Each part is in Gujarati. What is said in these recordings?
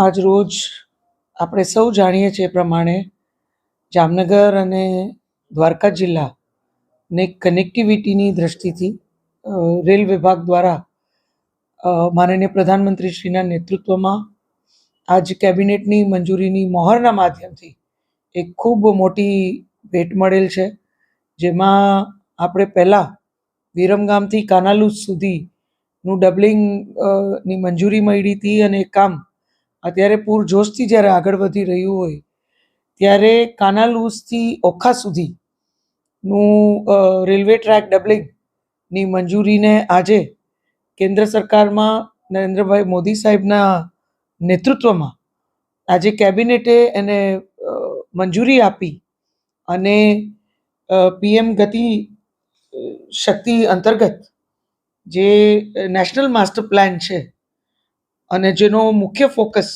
આજ રોજ આપણે સૌ જાણીએ છીએ પ્રમાણે જામનગર અને દ્વારકા જિલ્લાને કનેક્ટિવિટીની દ્રષ્ટિથી રેલ વિભાગ દ્વારા માનનીય પ્રધાનમંત્રીશ્રીના નેતૃત્વમાં આજ કેબિનેટની મંજૂરીની મોહરના માધ્યમથી એક ખૂબ મોટી ભેટ મળેલ છે, જેમાં આપણે પહેલાં વિરમગામથી કાનાલુસ સુધીનું ડબલિંગની મંજૂરી મળી હતી અને કામ અત્યારે પૂરજોશથી જ્યારે આગળ વધી રહ્યું હોય, ત્યારે કાનાલુસથી ઓખા સુધીનું રેલવે ટ્રેક ડબલિંગની મંજૂરીને આજે કેન્દ્ર સરકારમાં નરેન્દ્રભાઈ મોદી સાહેબના નેતૃત્વમાં આજે કેબિનેટે એને મંજૂરી આપી અને પીએમ ગતિ શક્તિ અંતર્ગત જે નેશનલ માસ્ટર પ્લાન છે અને જેનો મુખ્ય ફોકસ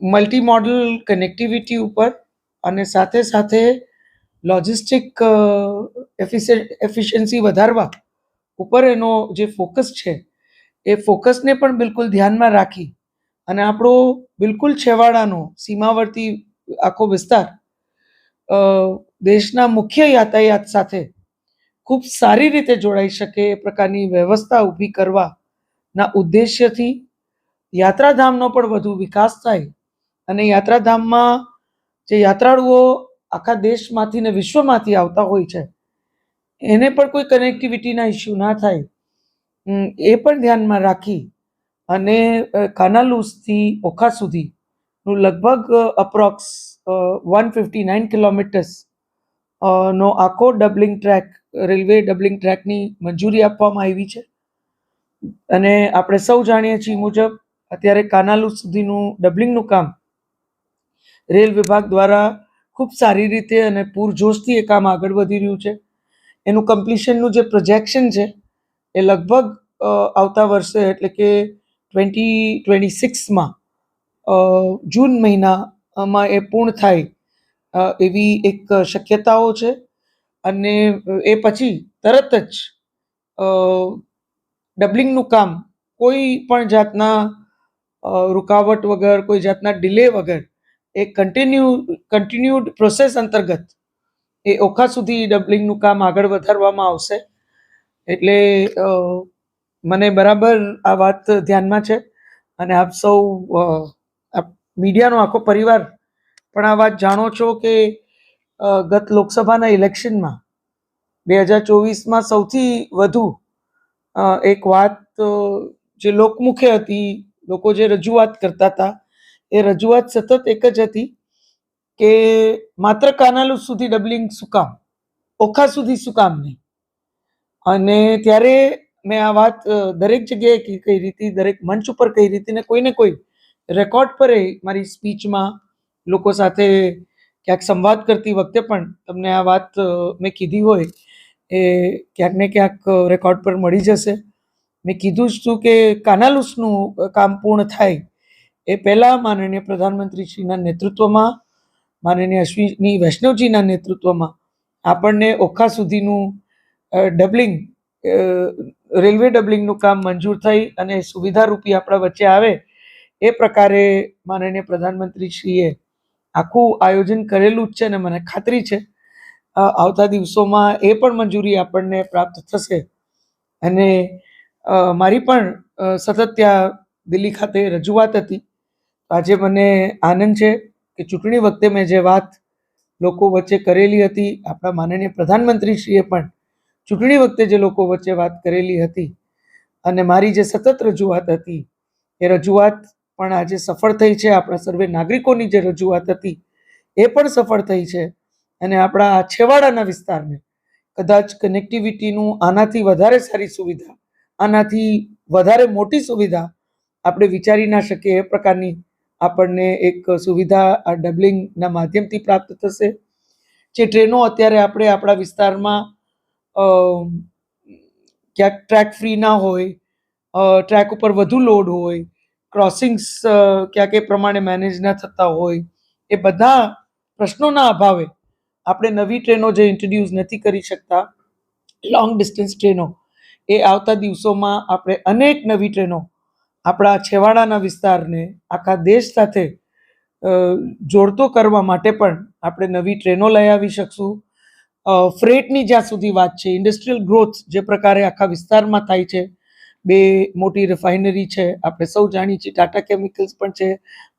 મલ્ટી મોડલ કનેક્ટિવિટી ઉપર અને સાથે સાથે લોજિસ્ટિક એફિશિયન્સી વધારવા ઉપર એનો જે ફોકસ છે, એ ફોકસને પણ બિલકુલ ધ્યાનમાં રાખી અને આપણો બિલકુલ છેવાડાનો, સીમાવર્તી આખો વિસ્તાર દેશના મુખ્ય યાતાયાત સાથે ખૂબ સારી રીતે જોડાઈ શકે એ પ્રકારની વ્યવસ્થા ઊભી કરવાના ઉદ્દેશ્યથી યાત્રાધામનો પણ વધુ વિકાસ થાય અને યાત્રાધામમાં જે યાત્રાળુઓ આખા દેશમાંથી ને વિશ્વમાંથી આવતા હોય છે, એને પણ કોઈ કનેક્ટિવિટીના ઇસ્યુ ના થાય. એ પણ ધ્યાનમાં રાખી અને કાનાલુસથી ઓખા સુધીનું લગભગ approx one fifty nine kilometres નો આખો ડબલિંગ ટ્રેક રેલવે ડબલિંગ ટ્રેકની મંજૂરી આપવામાં આવી છે. અને આપણે સૌ જાણીએ છીએ મુજબ, અત્યારે કાનાલુ સુધીનું ડબલિંગનું કામ રેલ વિભાગ દ્વારા ખૂબ સારી રીતે અને પૂરજોશથી એ કામ આગળ વધી રહ્યું છે. એનું કમ્પ્લીશનનું જે પ્રોજેક્શન છે, એ લગભગ આવતા વર્ષે એટલે કે ટ્વેન્ટી ટ્વેન્ટી સિક્સમાં જૂન મહિનામાં એ પૂર્ણ થાય એવી એક શક્યતાઓ છે. અને એ પછી તરત જ ડબલિંગનું કામ, કોઈ પણ જાતના રૂકાવટ વગર, કોઈ જાતના ડિલે વગર, એ કન્ટિન્યુ કન્ટિન્યુડ પ્રોસેસ અંતર્ગત એ ઓખા સુધી ડબલિંગનું કામ આગળ વધારવામાં આવશે. એટલે મને બરાબર આ વાત ધ્યાનમાં છે અને આપ સૌ મીડિયાનો આખો પરિવાર પણ આ વાત જાણો છો કે ગત લોકસભાના ઇલેક્શનમાં બે હજાર ચોવીસમાં સૌથી વધુ એક વાત જે લોકમુખે હતી, લોકો જે રજૂઆત કરતા હતા, એ રજૂઆત સતત એક જ હતી કે માત્ર કાનાલુ સુધી ડબલિંગ શું કામ? ઓખા સુધી શું કામ નહીં? અને ત્યારે મેં આ વાત દરેક જગ્યાએ કઈ હતી દરેક મંચ ઉપર કહી હતી ને કોઈને કોઈ રેકોર્ડ પર મારી સ્પીચમાં લોકો સાથે ક્યાંક સંવાદ કરતી વખતે પણ તમને આ વાત મેં કીધી હોય એ ક્યાંક ને ક્યાંક રેકોર્ડ પર મળી જશે. મેં કીધું જ હતું કે કાનાલુસનું કામ પૂર્ણ થાય એ પહેલાં માનનીય પ્રધાનમંત્રીશ્રીના નેતૃત્વમાં, માનનીય અશ્વિની વૈષ્ણવજીના નેતૃત્વમાં આપણને ઓખા સુધીનું ડબલિંગ રેલવે ડબલિંગનું કામ મંજૂર થઈ અને સુવિધારૂપી આપણા વચ્ચે આવે એ પ્રકારે માનનીય પ્રધાનમંત્રીશ્રીએ આખું આયોજન કરેલું જ છે અને મને ખાતરી છે આવતા દિવસોમાં એ પણ મંજૂરી આપણને પ્રાપ્ત થશે. અને મારી પણ સતત ત્યાં દિલ્હી ખાતે રજૂઆત હતી. આજે મને આનંદ છે કે ચૂંટણી વખતે મેં જે વાત લોકો વચ્ચે કરેલી હતી, આપણા માનનીય પ્રધાનમંત્રીશ્રીએ પણ ચૂંટણી વખતે જે લોકો વચ્ચે વાત કરેલી હતી અને મારી જે સતત રજૂઆત હતી, એ રજૂઆત પણ આજે સફળ થઈ છે. આપણા સર્વે નાગરિકોની જે રજૂઆત હતી, એ પણ સફળ થઈ છે. અને આપણા છેવાડાના વિસ્તારને કદાચ કનેક્ટિવિટીનું આનાથી વધારે સારી સુવિધા, આનાથી વધારે મોટી સુવિધા આપણે વિચારી ના શકીએ એ પ્રકારની આપણને એક સુવિધા આ ડબલિંગના માધ્યમથી પ્રાપ્ત થશે. જે ટ્રેનો અત્યારે આપણે આપણા વિસ્તારમાં ક્યાંક ટ્રેક ફ્રી ના હોય ટ્રેક ઉપર વધુ લોડ હોય ક્રોસિંગ્સ ક્યાંક એ પ્રમાણે મેનેજ ના થતા હોય, એ બધા પ્રશ્નોના અભાવે આપણે નવી ટ્રેનો જે ઇન્ટ્રોડ્યુસ નથી કરી શકતા લોંગ ડિસ્ટન્સ ટ્રેનો, એ આવતા દિવસોમાં આપણે અનેક નવી ટ્રેનો આપણા છેવાડાના વિસ્તારને, આખા દેશ સાથે જોડતો કરવા માટે પણ આપણે નવી ટ્રેનો લઈ આવી શકશું. ફ્રેટની જ્યાં સુધી વાત છે ઇન્ડસ્ટ્રીયલ ગ્રોથ જે પ્રકારે આખા વિસ્તારમાં થાય છે, બે મોટી રિફાઇનરી છે, આપણે સૌ જાણીએ છીએ ટાટા કેમિકલ્સ પણ છે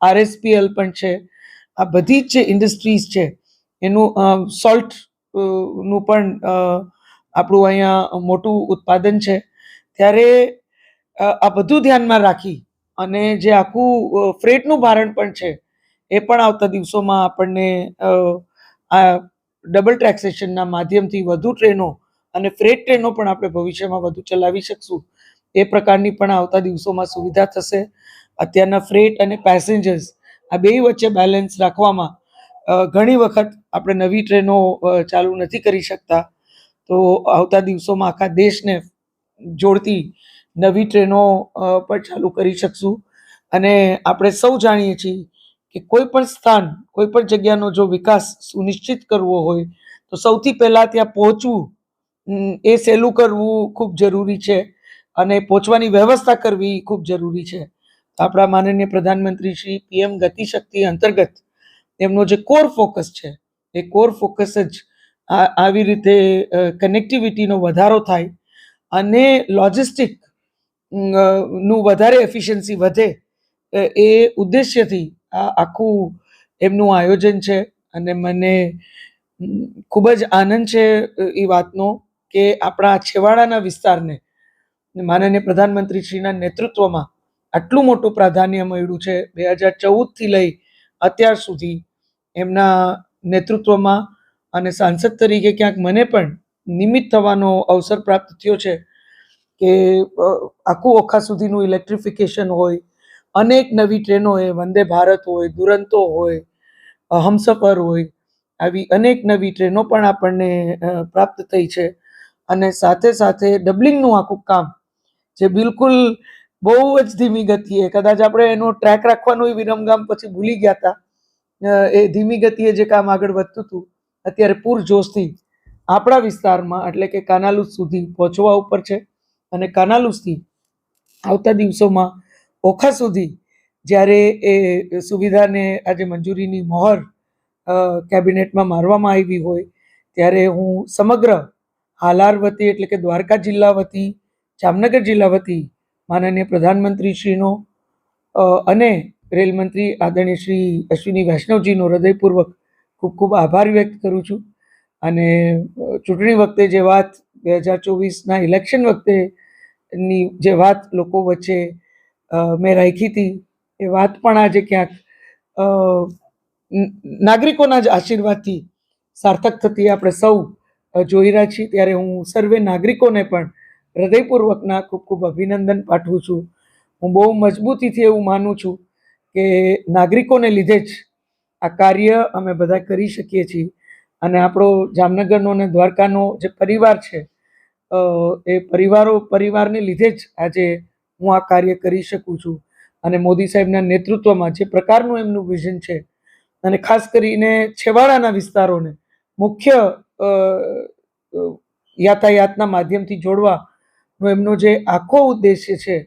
આરએસપીએલ પણ છે, આ બધી જ જે ઇન્ડસ્ટ્રીઝ છે એનું સોલ્ટનું પણ આપણું અહીંયા મોટું ઉત્પાદન છે. ત્યારે આ બધું ધ્યાનમાં રાખી અને જે આખું ફ્રેટનું ભારણ પણ છે, એ પણ આવતા દિવસોમાં આપણને આ ડબલ ટેક્સેશનના માધ્યમથી વધુ ટ્રેનો અને ફ્રેટ ટ્રેનો પણ આપણે ભવિષ્યમાં વધુ ચલાવી શકશું. એ પ્રકારની પણ આવતા દિવસોમાં સુવિધા થશે. અત્યારના ફ્રેટ અને પેસેન્જર્સ આ બે વચ્ચે બેલેન્સ રાખવામાં ઘણી વખત આપણે નવી ટ્રેનો ચાલુ નથી કરી શકતા. તો આવતા દિવસોમાં આખા દેશને જોડતી નવી ટ્રેનો પણ ચાલુ કરી શકશું. અને આપણે સૌ જાણીએ છીએ કે કોઈ પણ સ્થાન, કોઈ પણ જગ્યાનો જો વિકાસ સુનિશ્ચિત કરવો હોય, તો સૌથી પહેલાં ત્યાં પહોંચવું એ સહેલું કરવું ખૂબ જરૂરી છે. અને પહોંચવાની વ્યવસ્થા કરવી ખૂબ જરૂરી છે. આપણા માનનીય પ્રધાનમંત્રી શ્રી પીએમ ગતિશક્તિ અંતર્ગત એમનો જે કોર ફોકસ છે, એ કોર ફોકસ જ આવી રીતે કનેક્ટિવિટીનો વધારો થાય અને લોજિસ્ટિકનું વધારે એફિશિયન્સી વધે એ ઉદ્દેશ્યથી આ આખું એમનું આયોજન છે. અને મને ખૂબ જ આનંદ છે એ વાતનો કે આપણા છેવાડાના વિસ્તારને માનનીય પ્રધાનમંત્રીશ્રીના નેતૃત્વમાં આટલું મોટું પ્રાધાન્ય મળ્યું છે. બે હજાર ચૌદથી લઈ અત્યાર સુધી એમના નેતૃત્વમાં અને સાંસદ તરીકે ક્યાંક મને પણ નિમિત્ત થવાનો અવસર પ્રાપ્ત થયો છે કે આખું ઓખા સુધીનું ઇલેક્ટ્રિફિકેશન હોય, અનેક નવી ટ્રેનો હોય, વંદે ભારત હોય, દુરંતો હોય હમસફર હોય, આવી અનેક નવી ટ્રેનો પણ આપણને પ્રાપ્ત થઈ છે. અને સાથે સાથે ડબલિંગનું આખું કામ, જે બિલકુલ બહુ જ ધીમી ગતિએ, કદાચ આપણે એનો ટ્રેક રાખવાનું વિરમગામ પછી ભૂલી ગયા હતા એ ધીમી ગતિએ જે કામ આગળ વધતું હતું અત્યારે પૂરજોશથી આપણા વિસ્તારમાં એટલે કે કાનાલુસ સુધી પહોંચવા ઉપર છે. અને કાનાલુસથી આવતા દિવસોમાં ઓખા સુધી જ્યારે એ સુવિધાને આજે મંજૂરીની મહોર કેબિનેટમાં મારવામાં આવી હોય ત્યારે હું સમગ્ર હાલાર વતી એટલે કે દ્વારકા જિલ્લા વતી જામનગર જિલ્લા વતી માનનીય પ્રધાનમંત્રીશ્રીનો અ, અને રેલમંત્રી આદરણીય શ્રી અશ્વિની વૈષ્ણવજીનો હૃદયપૂર્વક ખૂબ ખૂબ આભાર વ્યક્ત કરું છું. અને ચૂંટણી વખતે જે વાત બે હજાર ચોવીસના ઇલેક્શન વખતે ની જે વાત લોકો વચ્ચે મેં રાખી હતી, એ વાત પણ આજે ક્યાંક નાગરિકોના જ આશીર્વાદથી સાર્થક થતી આપણે સૌ જોઈ રહ્યા છીએ. ત્યારે હું સર્વે નાગરિકોને પણ હૃદયપૂર્વકના ખૂબ ખૂબ અભિનંદન પાઠવું છું. હું બહુ મજબૂતીથી એવું માનું છું કે નાગરિકોને લીધે જ આ કાર્ય અમે બધા કરી શકીએ છીએ. અને આપણો જામનગરનો અને દ્વારકાનો જે પરિવાર છે એ પરિવારો, પરિવારને લીધે જ આજે હું આ કાર્ય કરી શકું છું. અને મોદી સાહેબના નેતૃત્વમાં જે પ્રકારનું એમનું વિઝન છે, અને ખાસ કરીને છેવાડાના વિસ્તારોને મુખ્ય યાતાયાતના માધ્યમથી જોડવાનો એમનો જે આખો ઉદ્દેશ્ય છે,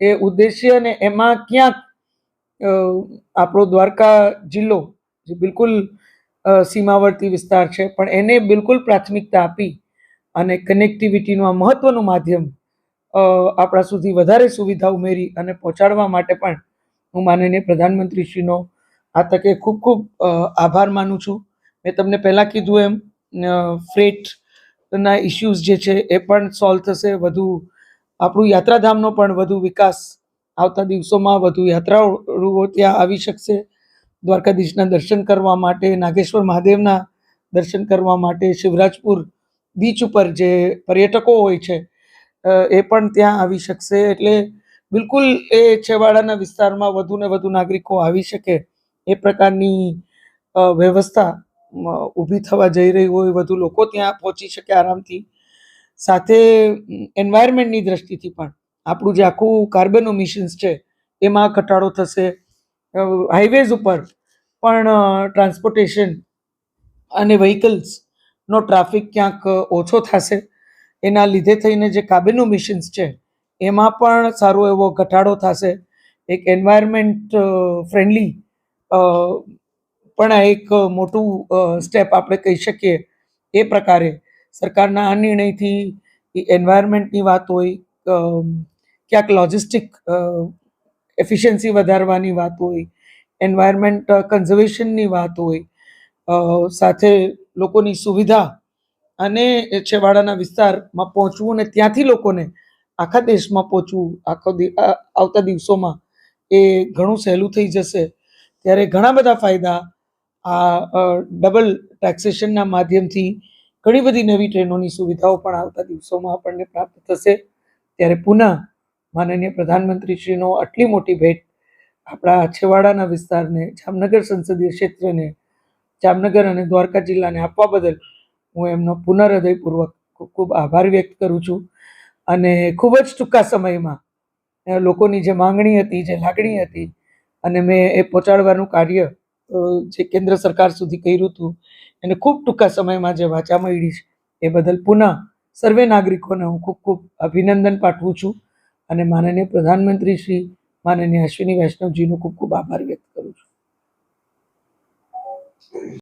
એ ઉદ્દેશ્ય અને એમાં ક્યાંક આપણો દ્વારકા જિલ્લો જે બિલકુલ સીમાવર્તી વિસ્તાર છે, પણ એને બિલકુલ પ્રાથમિકતા આપી અને કનેક્ટિવિટીનું આ મહત્વનું માધ્યમ આપણા સુધી વધારે સુવિધા ઉમેરી અને પહોંચાડવા માટે પણ હું માનનીય પ્રધાનમંત્રીશ્રીનો આ તકે ખૂબ ખૂબ આભાર માનું છું. મેં તમને પહેલાં કીધું એમ ફ્રેટના ઇશ્યુઝ જે છે એ પણ સોલ્વ થશે, વધુ આપણું યાત્રાધામનો પણ વધુ વિકાસ આવતા દિવસોમાં વધુ યાત્રાળુઓ ત્યાં આવી શકશે. દ્વારકાધીશના દર્શન કરવા માટે, નાગેશ્વર મહાદેવના દર્શન કરવા માટે શિવરાજપુર બીચ ઉપર જે પર્યટકો હોય છે એ પણ ત્યાં આવી શકશે. એટલે બિલકુલ એ છેવાડાના વિસ્તારમાં વધુ ને વધુ નાગરિકો આવી શકે. એ પ્રકારની વ્યવસ્થા ઊભી થવા જઈ રહી હોય, વધુ લોકો ત્યાં પહોંચી શકે આરામથી. સાથે એન્વાયરમેન્ટની દ્રષ્ટિથી પણ. આપણું જે આખું કાર્બન મિશન્સ છે, એમાં ઘટાડો થશે. હાઈવેઝ ઉપર પણ ટ્રાન્સપોર્ટેશન અને વ્હીકલ્સનો ટ્રાફિક ક્યાંક ઓછો થશે. એના લીધે થઈને જે કાર્બન મિશન્સ છે, એમાં પણ સારો એવો ઘટાડો થશે. એક એન્વાયરમેન્ટ ફ્રેન્ડલી પણ આ એક મોટું સ્ટેપ આપણે કહી શકીએ એ પ્રકારે સરકારના આ નિર્ણયથી એન્વાયરમેન્ટની વાત હોય ક્યાંક લોજિસ્ટિક એફિશિયન્સી વધારવાની વાત હોય એન્વાયરમેન્ટ કન્ઝર્વેશનની વાત હોય સાથે લોકોની સુવિધા અને છેવાડાના વિસ્તારમાં પહોંચવું અને ત્યાંથી લોકોને આખા દેશમાં પહોંચવું, આખો આવતા દિવસોમાં એ ઘણું સહેલું થઈ જશે. ત્યારે ઘણા બધા ફાયદા આ ડબલ ટેક્સેશનના માધ્યમથી ઘણી બધી નવી ટ્રેનોની સુવિધાઓ પણ આવતા દિવસોમાં આપણને પ્રાપ્ત થશે. ત્યારે પુનઃ માનનીય પ્રધાનમંત્રીશ્રીનો આટલી મોટી ભેટ આપણા છેવાડાના વિસ્તારને, જામનગર સંસદીય ક્ષેત્રને, જામનગર અને દ્વારકા જિલ્લાને આપવા બદલ હું એમનો પુનઃહૃદયપૂર્વક ખૂબ ખૂબ આભાર વ્યક્ત કરું છું. અને ખૂબ જ ટૂંકા સમયમાં લોકોની જે માંગણી હતી, જે લાગણી હતી અને મેં એ પહોંચાડવાનું કાર્ય જે કેન્દ્ર સરકાર સુધી કર્યું હતું, એને ખૂબ ટૂંકા સમયમાં જે વાચા મળી છે, એ બદલ પુનઃ સર્વે નાગરિકોને હું ખૂબ ખૂબ અભિનંદન પાઠવું છું. અને માનનીય પ્રધાનમંત્રી શ્રી માનનીય અશ્વિની વૈષ્ણવજીનો ખૂબ ખૂબ આભાર વ્યક્ત કરું છું.